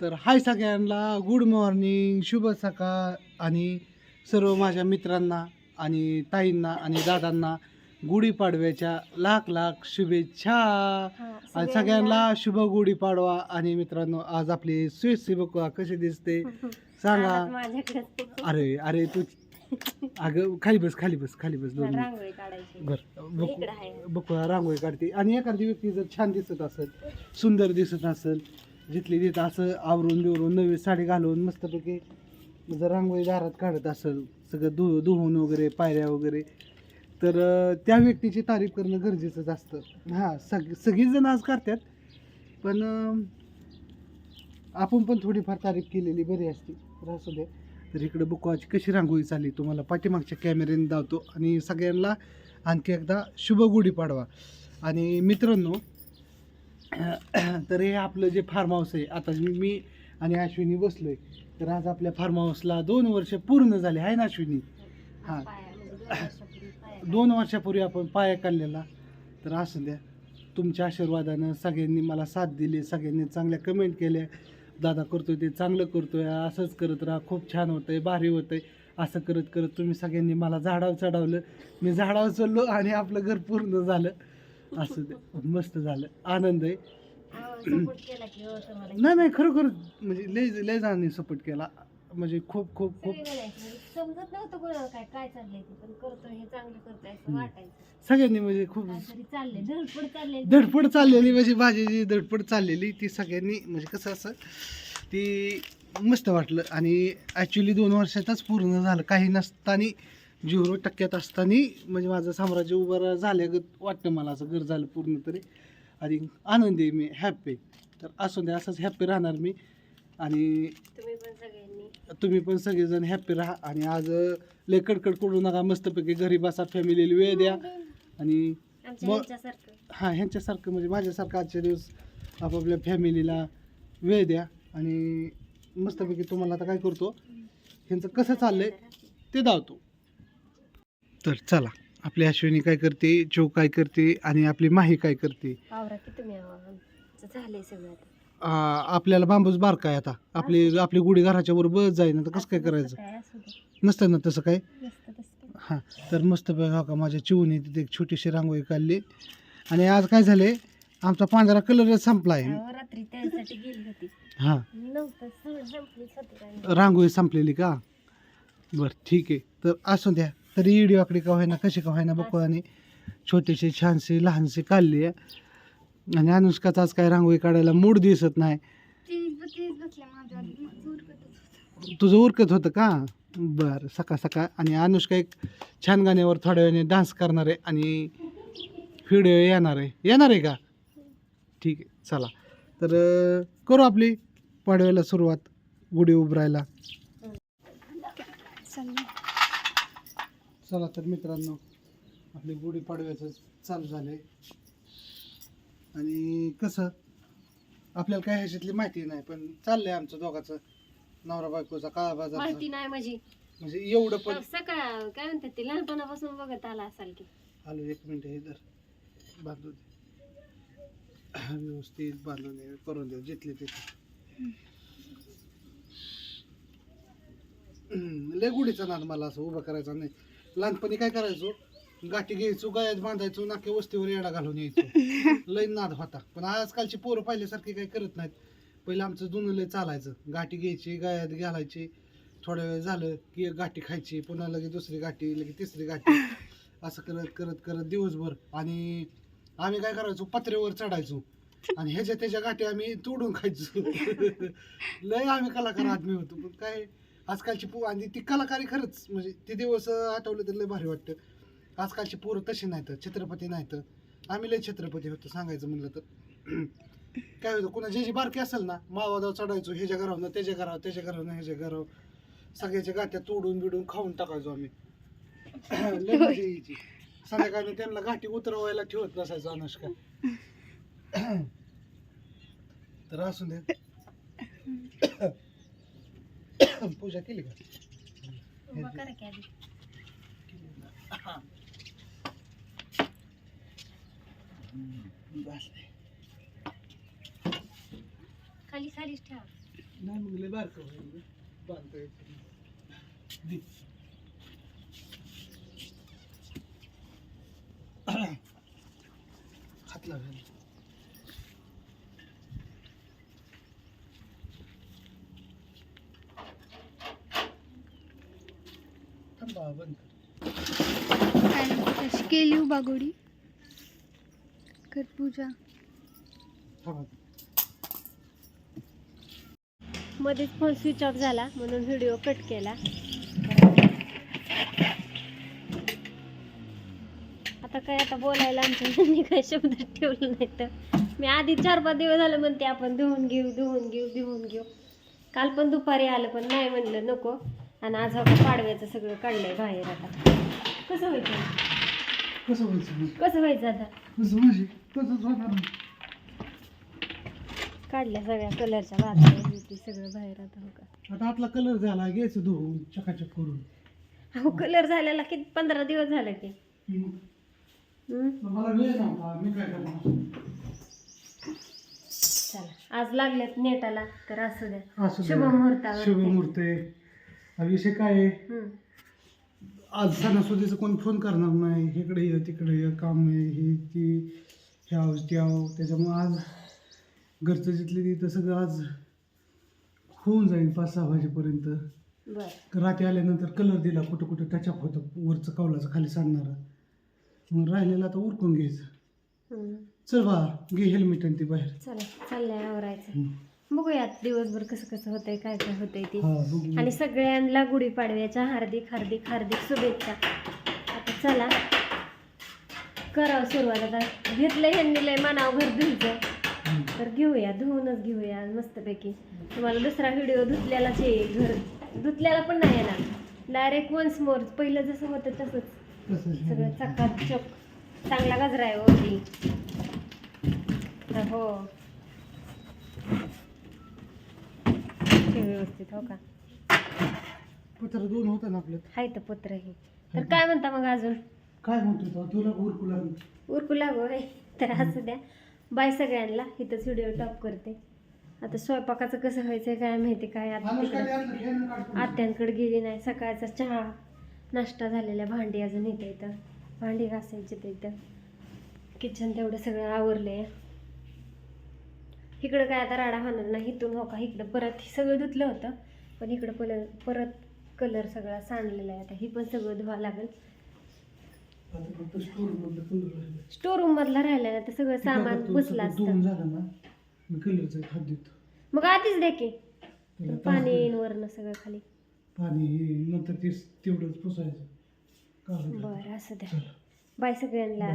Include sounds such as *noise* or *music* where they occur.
तर हाय सगळ्यांना good morning शुभ सकाळ आणि सर्व माझ्या मित्रांना आणि ताईंना आणि दादांना गुढीपाडव्याच्या लाख लाख शुभेच्छा. आणि सगळ्यांना. शुभ गुढीपाडवा आणि मित्रांनो आज आपली स्वीट बघा कशी दिसते? *laughs* सांगा. अरे अरे तू अगं खाली बस खाली बस खाली बस दोन बर. बकुळा रांगोळी काढते. आणि एखादी व्यक्ती जर छान दिसत असेल सुंदर दिसत असेल जिथली तिथं असं आवरून बिवरून नवी साडी घालून मस्तपैकी जर रांगोळी दारात काढत असेल सगळं धु धुवून वगैरे पायऱ्या वगैरे. तर त्या व्यक्तीची तारीफ करणं गरजेचंच असतं. हां सग सगळीजणं आज करतात. पण आपण पण थोडीफार तारीफ केलेली बरी असते. तर असू दे. तर इकडं बुकवाची कशी रांगोळी चालली तुम्हाला पाठीमागच्या कॅमेऱ्याने दावतो. आणि सगळ्यांना आणखी एकदा शुभ गुढीपाडवा आणि मित्रांनो तर हे आपलं जे फार्म हाऊस आहे आता मी मी आणि अश्विनी बसलोय तर आज आपल्या फार्म हाऊसला दोन वर्ष पूर्ण झाले आहे ना अश्विनी? हां. दोन वर्षापूर्वी आपण पाया काढलेला. तर असं द्या तुमच्या आशीर्वादानं सगळ्यांनी मला साथ दिली सगळ्यांनी चांगल्या कमेंट केल्या. दादा करतोय ते चांगलं करतोय असंच करत राहा खूप छान होतंय भारी होतंय. असं करत करत तुम्ही सगळ्यांनी मला झाडावर चढवलं. मी झाडावर चढलो आणि आपलं घर पूर्ण झालं. असं ते. मस्त झालं. आनंद आहे. सपोर्ट केला की हो तुम्हाला नाही नाही खरोखर म्हणजे लय लय जणांनी सपोर्ट केला. म्हणजे खूप खूप खूप. म्हणजे समजत नव्हतं कोणाला काय काय चाललंय ते पण करतोय हे चांगलं करतोय असं हम्म. वाटायचं. सगळ्यांनी म्हणजे खूप काहीतरी चाललंय धडपड चाललंय धडपड चाललेली म्हणजे माझी जी धडपड चाललेली. ती सगळ्यांनी म्हणजे कसं असं ती मस्त वाटलं. आणि ॲक्च्युली दोन वर्षातच पूर्ण झालं. काही नसताना झिरो टक्क्यात असताना म्हणजे माझं साम्राज्य उभं झाल्यागत वाटतं मला. असं घर झालं पूर्ण तरी. आणि आनंदी आहे मी हॅप्पी तर असू दे असंच हॅप्पी राहणार मी. आणि तुम्ही पण सगळेजण हॅप्पी राहा. आणि आज लय कडकड करू नका. मस्तपैकी घरी बसा फॅमिलीला वेळ द्या. आणि मग- हां ह्यांच्यासारखं म्हणजे माझ्यासारखं आजच्या दिवस आपापल्या फॅमिलीला वेळ द्या. आणि मस्तपैकी तुम्हाला आता काय करतो? ह्यांचं कसं चाललंय ते दावतो. तर चला आपली अश्विनी काय करते चो काय करते आणि आपली माही काय करते? आवरा की तुम्ही आवा. आमचं झालंय सगळं आता. आ, आपल्याला बांबूच बारका आहे आता. आपली आपली गुढी घराच्या वर बस जाईन. आता कसं काय करायचं? काय असू दे. नसतं ना तसं काय? नसतं तसं काय. हां तर मस्त बघा का माझ्या चिवणी तिथे एक छोटीशी रांगोळी काढली. आणि आज काय झाले आमचा पांढरा कलरच संपला आहे. अहो, रात्री त्यासाठी गेली होती. हां. नव्हतं सगळं संपलीच होती रांगोळी. रांगोळी संपलेली का? बरं ठीक आहे. तर असू द्या. तरी इडिओकडे का होईना कशी का होईना बघू आणि छोटीशी छानशी लहानशी काढली आहे. आणि अनुष्काचा आज काय रांगोळी काढायला मूड दिसत नाही. तुझं उरकत होतं का? बरं सकाळ सकाळ आणि अनुष्का एक छान गाण्यावर थोड्या वेळाने डान्स करणार आहे आणि व्हिडिओ येणार आहे. येणार आहे का? ठीक आहे चला. तर करू आपली पाडव्याला सुरुवात. गुढी उभरायला. चला तर मित्रांनो आपली गुढी पाडव्याचं चालू झालंय. आणि कसं आपल्याला काय ह्याच्यातली माहिती नाही पण चाललंय आमचं दोघाचं. नवरा बायकोचा काळा बाजार माहिती नाही माझी. म्हणजे एवढं पण सकाळ काय म्हणतात ते लहानपणापासून बघत आला असाल की. आलो एक मिनिट हे धर. बांधू दे. व्यवस्थित बांधून दे करून दे जिथले तिथे हम्म, लय गुढीचा नाद मला असं उभं करायचा नाही. लहानपणी काय करायचो? गाठी घ्यायचो गायात बांधायचो नाके वस्तीवर येडा घालून यायचो. *laughs* लय नाद होता. पण आजकालची पोरं पाहिल्यासारखी काही करत नाहीत. पहिलं आमचं जुनं लय चालायचं. गाठी घ्यायची गायात घालायची. थोड्या वेळ झालं की एक गाठी खायची पुन्हा लगेच दुसरी गाठी लगेच तिसरी गाठी. *laughs* असं करत करत करत दिवसभर. आणि आम्ही काय करायचो? पत्र्यावर चढायचो. आणि ह्याच्या त्याच्या गाठी आम्ही तोडून खायचो. *laughs* लय आम्ही कलाकार आदमी होतो. पण काय? आजकालची पू आणि ती कलाकारी खरंच म्हणजे ते दिवस आठवले तर लय भारी वाटतं. आजकालची पोरं तशी नाहीत छत्रपती नाहीत. आम्ही लय छत्रपती होतो सांगायचं म्हणलं तर. *clears throat* काय होतं कुणा जे जी बारकी असेल ना मावादाव चढायचो ह्याच्या घरावर त्याच्या घरावर त्याच्या घरावनं ह्याच्या घराव सगळ्याच्या गाठ्या तोडून बिडून खाऊन टाकायचो आम्ही. *clears throat* लय मजा यायची. संध्याकाळी त्यांना गाठी उतरवायला ठेवत नसायचो अनुष्का *clears throat* तर असू दे. पूजा केली का? उभा करा की आधी. बस. खाली खालीच ठेवा. नाही मग लय बारकं होईल बांधता येत नाही. दे. *clears throat* हात लावेल कशी केली उभा गोडी कर पूजा. मध्येच फोन स्विच ऑफ झाला म्हणून व्हिडिओ कट केला. आता काय आता बोलायला आमच्या काय शब्द ठेवलं नाही तर मी आधी चार पाच दिवस झालं म्हणते आपण धुवून घेऊ धुवून घेऊ धुवून घेऊ. काल पण दुपारी आलं पण नाही म्हणलं नको. आणि आज हा पाडव्याचं सगळं काढलंय बाहेर आता. कसं व्हायचं? कसं व्हायचं? कसं व्हायचं आता? कसं म्हणजे? तसंच होणार ना. काढल्या सगळ्या कलरच्या ते सगळं बाहेर आता हो का आता आतला कलर झाला घ्यायचं धुवून चकाचक करून. अहो कलर झालेला किती? पंधरा दिवस झाले की मग हम्म? मला वेळ नव्हता मी काय करणार? चला आज लागल्यात नेटाला तर असू द्या. असं शुभ मुहूर्तावर शुभ मुहूर्त आहे. हा विषय काय आहे? हम्म. आज सणासुदीचं कोण फोन करणार नाही. इकडे ये तिकडे ये काम आहे हे ती ह्याव त्याव त्याच्यामुळं आज घरचं जिथले तिथं सगळं आज होऊन जाईल पाच सहा वाजेपर्यंत. बर. रात्री आल्यानंतर कलर दिला कुठं कुठं टचअप होतं वरचं कवलाचं खाली सांगणारं मग राहिलेलं आता उरकून घ्यायचं. हम्म. चल बा घे हेल्मेट आणि ती बाहेर. चला चाललंय आवरायचं. हम्म. बघूयात दिवसभर कसं कसं होतंय काय काय होतंय ते. हा आणि सगळ्यांना गुढीपाडव्याच्या हार्दिक हार्दिक हार्दिक शुभेच्छा. आता चला. करावं सुरुवात. आता घेतलंय ह्यांनी लय मनाव घर धुयचं. तर घेऊया धुवूनच घेऊया मस्तपैकी. तुम्हाला दुसरा व्हिडिओ धुतल्यालाच येईल घर धुतल्याला पण नाही येणार. डायरेक्ट वन्स मोर पहिलं जसं होतं तसंच. सगळं. चकाचक. चांगला गजरा आहे हो ठेव व्यवस्थित हो का? पत्र दोन होतं ना आपल्यात. हाय तर पत्र हे. तर काय म्हणता मग अजून? काय म्हणतो तो? तुला उरकू लागलं उरकू लागू आहे तर असू द्या. बाय सगळ्यांना. इथंच व्हिडिओ टॉप करते. आता स्वयंपाकाचं कसं व्हायचं काय माहिती काय आता तिकडं- खेळणं पण. आत्यांकडे गेली नाही. सकाळचा चहा नाश्ता झालेला भांडी अजून इथं इथं. भांडी घासायची ते इथं. किचन तेवढं सगळं आवरलंय. इकडं काय आता राडा होणार नाही इथून हो का इकडं परत हे सगळं धुतलं होतं. पण इकडं परत परत कलर सगळा सांडलेला आहे आता ही पण सगळं धुवा लागेल. आता फक्त स्टोर मधलं राहिलं स्टोर रूम मधला राहिला ना ते सगळं सामान बसलं असतं. मग आधीच दे की. पाणी वरनं सगळं खाली. पाणी नंतर ते तेवढंच पुसायचं. बरं असं द्या. बाय सगळ्यांना.